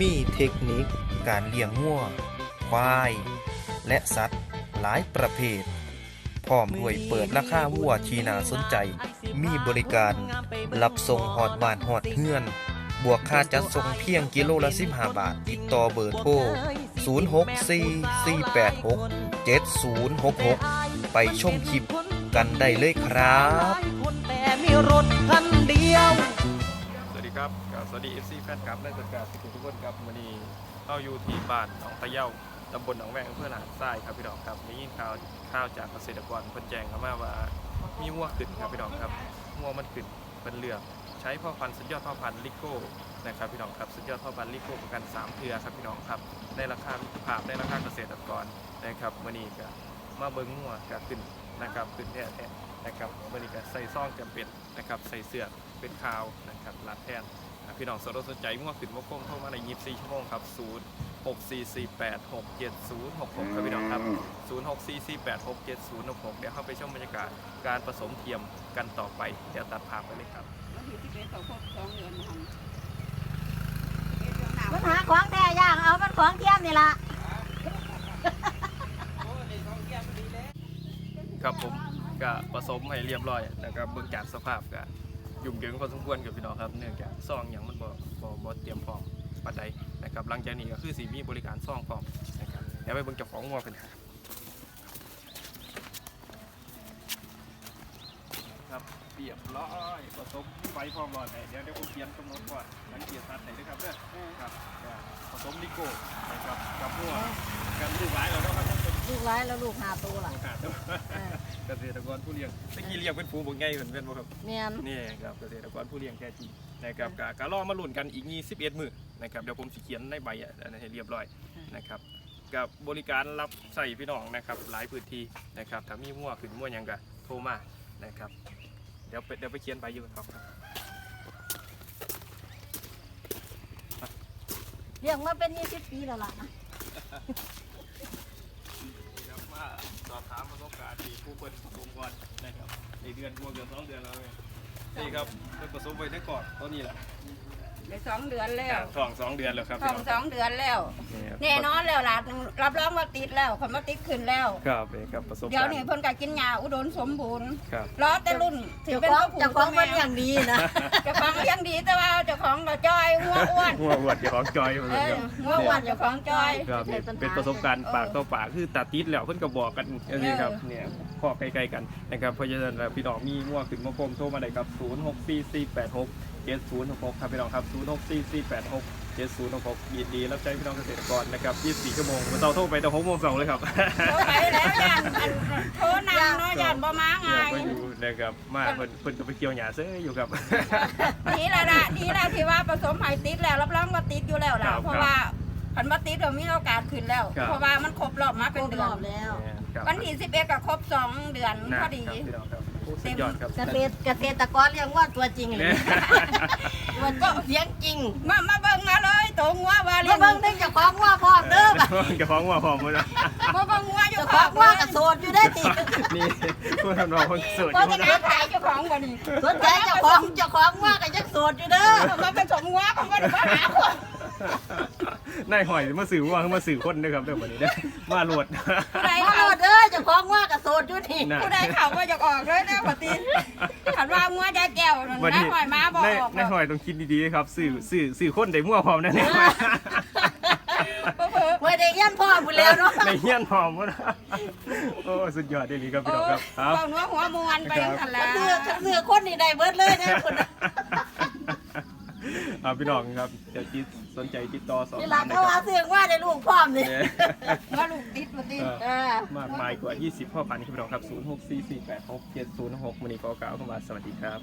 มีเทคนิคการเลี้ยงงัวควาย และสัตว์หลายประเภท พร้อมด้วยเปิดราคาวัวที่น่าสนใจ มีบริการรับส่งหอดบ้านหอดเฮือน บวกค่าจัดส่งเพียงกิโลละ 15 บาท ติดต่อเบอร์โทร 0644867066 ไปชมคลิปกันได้เลยครับ ครับก็สวัสดี FC แฟนคลับและจัดการทุกทุกคนครับวันนี้เข้าอยู่ที่บ้านหนองตะเย้าตำบลหนองแวงอำเภอหลานทรายครับพี่น้องครับได้ยินข่าวข่าวจากเกษตรกรเพิ่นแจ้งเข้ามาว่ามีงัวขึ้นครับพี่น้องครับงัวมันขึ้นเป็นเลือกใช้พ่อพันธุ์สุดยอดพ่อพันธุ์ลิโก้นะครับพี่น้องครับสุดยอดพ่อพันธุ์ลิโก้ประกันสามเทือครับพี่น้องครับในราคามิตรภาพในราคาเกษตรกรนะครับวันนี้ก็มาเบิ้งงัวก็ขึ้นนะครับขึ้นแท้ๆนะครับวันนี้ก็ใส่ซองจำเป็นนะครับใส่เสื้อ เป็นขาวนะครับรัดแทนอะพี่น้องสนสนใจมั่วขึ้นว่าโค้งเข้ามาใน24ชั่วโมงครับ0 6 4 4 8 6 7 0 6 6ครับพี่น้องครับ0 6 4 4 8 6 7 0 6 6เดี๋ยวเข้าไปชมบรรยากาศการผสมเทียมกันต่อไป เดี๋ยวตัดภาพไปเลยครับมันหาของแท้ย่างเอามันของเทียมนี่ล่ะครับผมก็ผสมให้เรียบร้อยนะครับเบื้องจากสภาพก็ ยุ่งเหยิงพอสมควรกับพี่น้องครับเนื่องจากซองอย่างมันบ่บ่บ่เตรียมพร้อมปัจจัยนะครับหลังจากนี้ก็คือสีมีบริการซองพร้อมนะครับเดี๋ยวไปเบิ่งเจ้าของงัวกันครับครับเรียบร้อยผสมไว้พร้อมร้อดเดี๋ยวเดี๋ยวผมเขียนกำหนดก่อนหลังเกียร์ตัดไหนด้วยครับเด้อครับผสมลิโก้นะครับกับงัวกันลูกหลายแล้วเรา นผู้ชมลูกร้ายแล้วลูกหาตัวล่ะโอกาสเนาะเออเกษตรกรผู้เลี้ยงตะกี้เลี้ยงเป็นฝูงบ่ไงเหมือนเป็นบ่ครับเนียนนี่ครับเกษตรกรผู้เลี้ยงแท้จริงนะครับกะกะรอมาลุ้นกันอีก21มื้อนะครับเดี๋ยวผมสิเขียนในใบอะอันนั้นให้เรียบร้อยนะครับกับบริการรับใส่พี่น้องนะครับหลายพื้นที่นะครับถ้ามีมั่วขึ้นมั่วหยังก็โทรมานะครับ เดี๋ยวไปเดี๋ยวไปเขียนใบอยู่ครับเลี้ยงมาเป็นยี่สิบปีแล้วล่ะครับว่า สอบถามประสบการณ์ที่ผู้เปิดองค์กรนะครับในเดือนกว่าเกือบสองเดือนแล้วเนี่ยนี่ครับเพิ่นผสมไว้ในก่อนตัวนี้แหละ ได้สองเดือนแล้วท้องสองเดือนแล้วครับท้องพี่สน้องเดือนแล้วนี่ครับแน่นอนแล้วล่ะรับรองว่าติดแล้วคนมาติดขึ้นแล้วครับนี่ครับประสบเดี๋ยวการณ์นี้เพิ่นก็กินยาอุดมสมบูรณ์ครับรอแต่รุ่นสิเจ้าเป็นของผู้เจ้าของแม่มันอย่างดีนะเจ้าของก็ยังดีแต่ว่าเจ้าของก็จ้อยหัวอ้วนหัวอวดเจ้าของจอยเหมือนเอกันอครับหัวอ้วนเจ้าของจ้อยครับนี่เป็นประสบการณ์ปากต่อปากคือตัดติดแล้วเพิ่นก็บอกกันอย่างนี้ครับเออเนี่ย พ่อใกล้ๆกันนะครับเพราะฉะนั้นแล้วพี่น้องมีง่วงขึ้นมาคมโทรมาได้ครับ 064486 7066ครับพี่น้องครับ 064486 7066ยินดีรับใช้พี่น้องเกษตรกรนะครับ24ชั่วโมงวันเสาร์โทรไปแต่6โมงเสาร์เลยครับโทรไปแล้วยันอันโทรนำเนาะยันบ่มาอยาง่ากยมาอยู่นะครับมาเพิ่นเพิ่นก็ไปเกี่ยวหญ้าเซ้ยอยู่ครับดีแล้วล่ะดีแล้วที่ว่าผสมไห้ติดแล้วรับรองว่าติดอยู่แล้วล่ะครับเพราะว่าคันบ่ติดเรามีโอกาสขึ้นแล้วครับเพราะว่ามันครบรอบมาเป็เป็นนเดืเดืออนนแล้ว ครับวันที่11ก็ครบสองเดือนนะพอดีครับพี่น้องครับโอ้สุดยอดครับ เกษตรเกษตรกรเลี้ยงว่าตัวจริงเลยเนี่ยตัวก็เลี้ยงจริงมามาเบิ่งมาเลยตรงว่าว่ามาเลี้ยงเบิ่งนึงเจ้าของว่าพร้อมเด้อบัดเจะฟ้าของว่าพร้อมหมดแล้วมาเบิ่งว่าอยู่เจ้าของว่ากับโสดอยู่ได้ตินี่พูดทำนองคนสวยอบ่ยู่จะนะงานขายเจ้าของบ่นี่สนใจเจ้าของเจ้าของว่ากับยังโสดอยู่เด้อมาผสมว่าเขาบ่ได้มาหาคน นายหอยมาสื่อว่าเขามาสื่อคนนะครับเดี๋ยววันนี้ได้มาหลวด ผู้ใดมาเขาโลดเด้อเจ้าของว่ากับโสดอยู่นี่นะผู้ใดเขาบ่อยากออกเลยนะปฏิคันว่างัวยายแก้วนั่นวันนายนี้หอยมาบ่อนายอกนายหอยต้องคิดดีๆครับสื่อสื่อสื่อคนได้มั่วพร้อมแน่เพิ่นไว้ได้ยันพ่อบุแล้วเนาะๆในเฮียนพร้อมหมดนะโอ้สุดยอดเลยครับพี่น้องครับครับเว้าเนื้อหัวมวนไปกันแล้เสือวเสือคนนี่ได้เบิดเลยนะคนอ่าพี่น้องครับเดี๋ยวจิต สนใจติดต่อสอบนี่ถาล่ะมนะเขาคว่ารับเสือว่าได้ลูกพร้อมนี่เนี่ยว่าลูกติดบ่ติดเออมากมายกว่า 20พ่อพันธุ์ครับพี่น้องครับ 0644867066วันนี้ก็กล่าวคำว่าสวัสดีครับ